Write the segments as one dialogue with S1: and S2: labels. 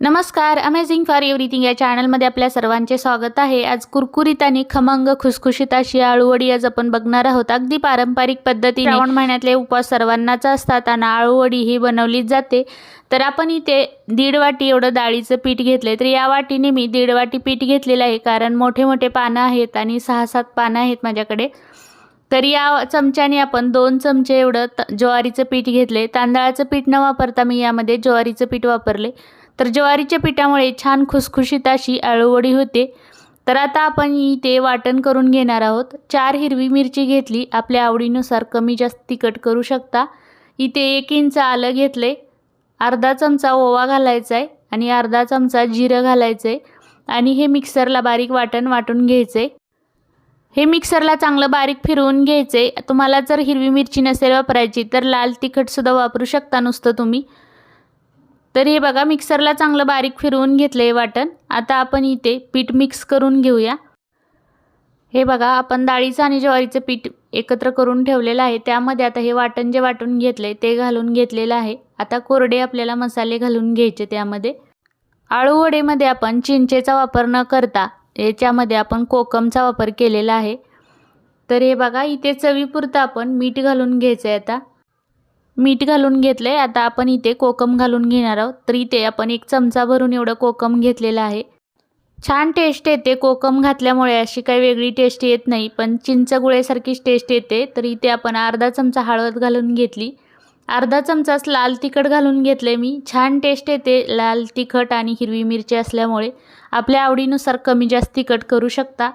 S1: नमस्कार amazing for everything या चॅनलमध्ये आपल्या सर्वांचे स्वागत आहे. आज कुरकुरीत आणि खमंग खुसखुशीत अशी आळूवडी आज आपण बघणार आहोत. अगदी पारंपरिक पद्धतीने श्रावण महिन्यातले उपवास सर्वांनाच असतात आणि आळूवडी ही बनवलीच जाते. तर आपण इथे दीड वाटी एवढं डाळीचं पीठ घेतलं तर या वाटीने मी दीड वाटी पीठ घेतलेलं आहे कारण मोठे मोठे पानं आहेत आणि सहा सात पानं आहेत माझ्याकडे. तर या चमच्याने आपण दोन चमचे एवढं ज्वारीचं पीठ घेतले तांदळाचं पीठ न वापरता मी यामध्ये ज्वारीचं पीठ वापरले तर ज्वारीच्या पिठामुळे छान खुसखुशीत अशी आळूवडी होते. तर आता आपण इथे वाटण करून घेणार आहोत. चार हिरवी मिरची घेतली. आपल्या आवडीनुसार कमी जास्त तिखट करू शकता. इथे एक इंच आलं घेतले अर्धा चमचा ओवा घालायचा आहे आणि अर्धा चमचा जिरं घालायचं आहे आणि हे मिक्सरला बारीक वाटण वाटून घ्यायचं हे मिक्सरला चांगलं बारीक फिरवून घ्यायचे तुम्हाला जर हिरवी मिरची नसेल वापरायची तर लाल तिखटसुद्धा वापरू शकता नुसतं तुम्ही. तर हे बघा मिक्सरला चांगलं बारीक फिरवून घेतलं आहे वाटण. आता आपण इथे पीठ मिक्स करून घेऊया. हे बघा आपण डाळीचं आणि ज्वारीचं पीठ एकत्र करून ठेवलेलं आहे. त्यामध्ये आता हे वाटण जे वाटून घेतलं आहे ते घालून घेतलेलं आहे. आता कोरडे आपल्याला मसाले घालून घ्यायचे त्यामध्ये. आळूवडेमध्ये आपण चिंचेचा वापर न करता याच्यामध्ये आपण कोकमचा वापर केलेला आहे. तर हे बघा इथे चवीपुरतं आपण मीठ घालून घ्यायचं आहे आता. मीठ घालून घेतलं आहे आता आपण इथे कोकम घालून घेणार आहोत. तर इथे आपण एक चमचा भरून एवढं कोकम घेतलेलं आहे. छान टेस्ट येते. कोकम घातल्यामुळे अशी काही वेगळी टेस्ट येत नाही. पण चिंचगुळेसारखीच टेस्ट येते. तर इथे आपण अर्धा चमचा हळद घालून घेतली. अर्धा चमचाच लाल तिखट घालून घेतले मी. छान टेस्ट येते. लाल तिखट आणि हिरवी मिरची असल्यामुळे आपल्या आवडीनुसार कमी जास्त तिखट करू शकता.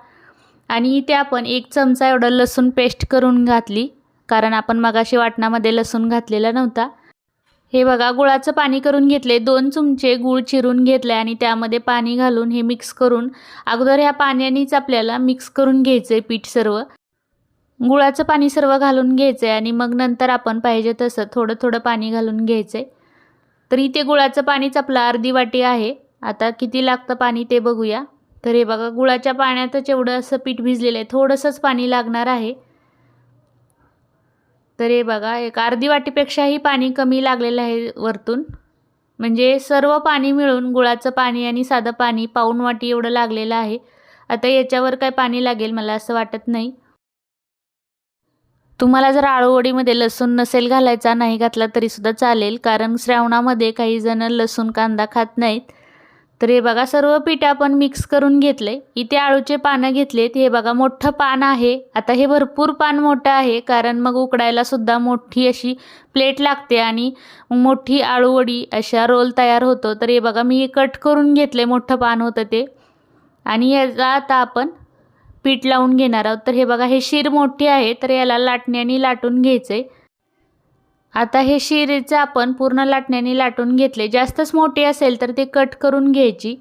S1: आणि इथे आपण एक चमचा एवढं लसूण पेस्ट करून घातली. कारण आपण मगाशी वाटणामध्ये लसूण घातलेला नव्हता. हे बघा गुळाचं पाणी करून घेतले. दोन चमचे गूळ चिरून घेतले आणि त्यामध्ये पाणी घालून हे मिक्स करून अगोदर ह्या पाण्यानेच आपल्याला मिक्स करून घ्यायचं आहे पीठ सर्व. गुळाचं पाणी सर्व घालून घ्यायचं आहे आणि मग नंतर आपण पाहिजे तसं थोडं थोडं पाणी घालून घ्यायचं आहे तर इथे गुळाचं पाणीच आपलं अर्धी वाटी आहे. आता किती लागतं पाणी ते बघूया. तर हे बघा गुळाच्या पाण्यातच एवढं असं पीठ भिजलेलं आहे थोडंसंच पाणी लागणार आहे. तर हे बघा एक अर्धी वाटीपेक्षाही पाणी कमी लागलेलं आहे वरतून. म्हणजे सर्व पाणी मिळून गुळाचं पाणी आणि साधं पाणी पाऊण वाटी एवढं लागलेलं आहे. आता याच्यावर काय पाणी लागेल मला असं वाटत नाही. तुम्हाला जर आळूवडीमध्ये लसूण नसेल घालायचा नाही घातला तरीसुद्धा चालेल कारण श्रावणामध्ये काही जण लसूण कांदा खात नाहीत. तर हे बघा सर्व पीठ आपण मिक्स करून घेतले. इथे आळूचे पानं घेतलेत. हे बघा मोठं पान आहे. आता हे भरपूर पान मोठं आहे कारण मग उकडायला सुद्धा मोठी अशी प्लेट लागते आणि मोठी आळूवडी अशा रोल तयार होतो. तर हे बघा मी कट करून घेतले मोठं पान होतं ते. आणि याचा आता आपण पीठ लावून घेणार आहोत. तर हे बघा हे शीर मोठी आहे तर याला लाटण्याने लाटून घ्यायचं आहे आता हे शिरेचं आपण पूर्ण लाटण्याने लाटून घेतले. जास्तच मोठे असेल तर ते कट करून घ्यायची.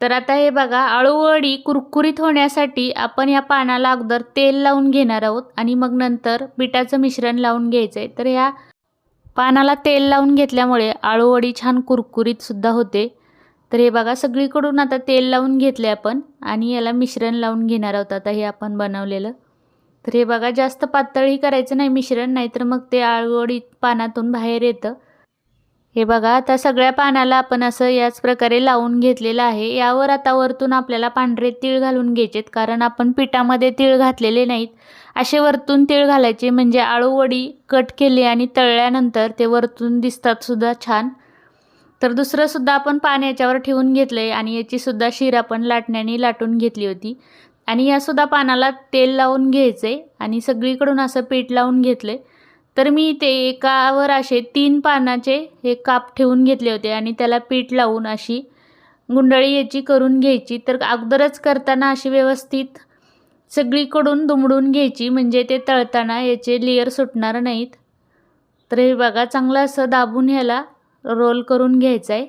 S1: तर आता हे बघा आळूवडी कुरकुरीत होण्यासाठी आपण या पानाला अगोदर तेल लावून घेणार आहोत आणि मग नंतर पिठाचं मिश्रण लावून घ्यायचं आहे तर ह्या पानाला तेल लावून घेतल्यामुळे आळूवडी छान कुरकुरीतसुद्धा होते. तर हे बघा सगळीकडून आता तेल लावून घेतले आपण आणि याला मिश्रण लावून घेणार आहोत. आता हे आपण बनवलेलं. तर हे बघा जास्त पातळही करायचं नाही मिश्रण नाहीतर मग ते आळूवडी पानातून बाहेर येतं. हे बघा आता सगळ्या पानाला आपण असं याच प्रकारे लावून घेतलेलं आहे. यावर आता वरतून आपल्याला पांढरे तीळ घालून घ्यायचेत कारण आपण पिठामध्ये तीळ घातलेले नाहीत. असे वरतून तीळ घालायचे म्हणजे आळूवडी कट केली आणि तळल्यानंतर ते वरतून दिसतात सुद्धा छान. तर दुसरंसुद्धा आपण पान याच्यावर ठेवून घेतलं आहे आणि याचीसुद्धा शीर आपण लाटण्याने लाटून घेतली होती. आणि यासुद्धा पानाला तेल लावून घ्यायचे आणि सगळीकडून असं पीठ लावून घेतले. तर मी ते एकावर असे तीन पानाचे हे काप ठेवून घेतले होते आणि त्याला पीठ लावून अशी गुंडळी याची करून घ्यायची. तर अगोदरच करताना अशी व्यवस्थित सगळीकडून दुमडून घ्यायची म्हणजे ते तळताना याचे लेअर सुटणार नाहीत. तर हे बघा चांगलं असं दाबून ह्याला रोल करून घ्यायचं आहे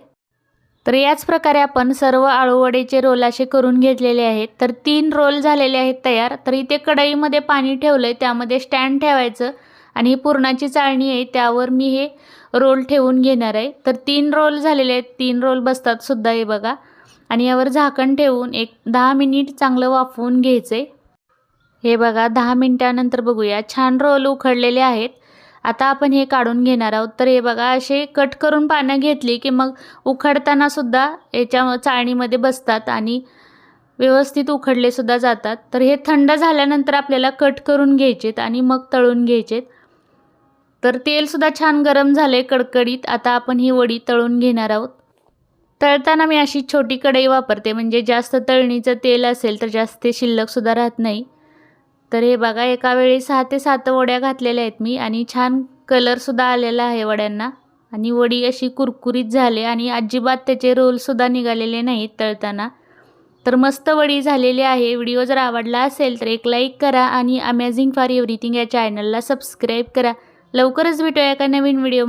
S1: तर याच प्रकारे आपण सर्व आळूवडेचे रोल असे करून घेतलेले आहेत. तर तीन रोल झालेले आहेत तयार. तर इथे कढईमध्ये पाणी ठेवलं आहे त्यामध्ये स्टँड ठेवायचं आणि ही पुरणाची चाळणी आहे त्यावर मी हे रोल ठेवून घेणार आहे. तर तीन रोल झालेले आहेत तीन रोल बसतात सुद्धा हे बघा. आणि यावर झाकण ठेवून एक दहा मिनिट चांगलं वाफवून घ्यायचं आहे हे बघा दहा मिनटानंतर बघूया. छान रोल उखडलेले आहेत. आता आपण हे काढून घेणार आहोत. तर हे बघा असे कट करून पानं घेतली की मग उखडताना सुद्धा याच्या चाळणीमध्ये बसतात आणि व्यवस्थित उखडले सुद्धा जातात. तर हे थंड झाल्यानंतर आपल्याला कट करून घ्यायचेत आणि मग तळून घ्यायचेत. तर तेलसुद्धा छान गरम झाले कडकडीत. आता आपण ही वडी तळून घेणार आहोत. तळताना मी अशी छोटी कढई वापरते. म्हणजे जास्त तळणीचं तेल असेल तर जास्त ते शिल्लकसुद्धा राहत नाही. तर हे बघा एका वेळी सहा ते सात वड्या घातलेल्या आहेत मी आणि छान कलरसुद्धा आलेला आहे वड्यांना. आणि वडी अशी कुरकुरीत झाली आणि अजिबात त्याचे रोलसुद्धा निघालेले नाहीत तळताना. तर मस्त वडी झालेली आहे. व्हिडिओ जर आवडला असेल तर एक लाईक करा आणि अमेझिंग फॉर एव्हरीथिंग या चॅनलला सबस्क्राईब करा. लवकरच भेटूया एका नवीन व्हिडिओमध्ये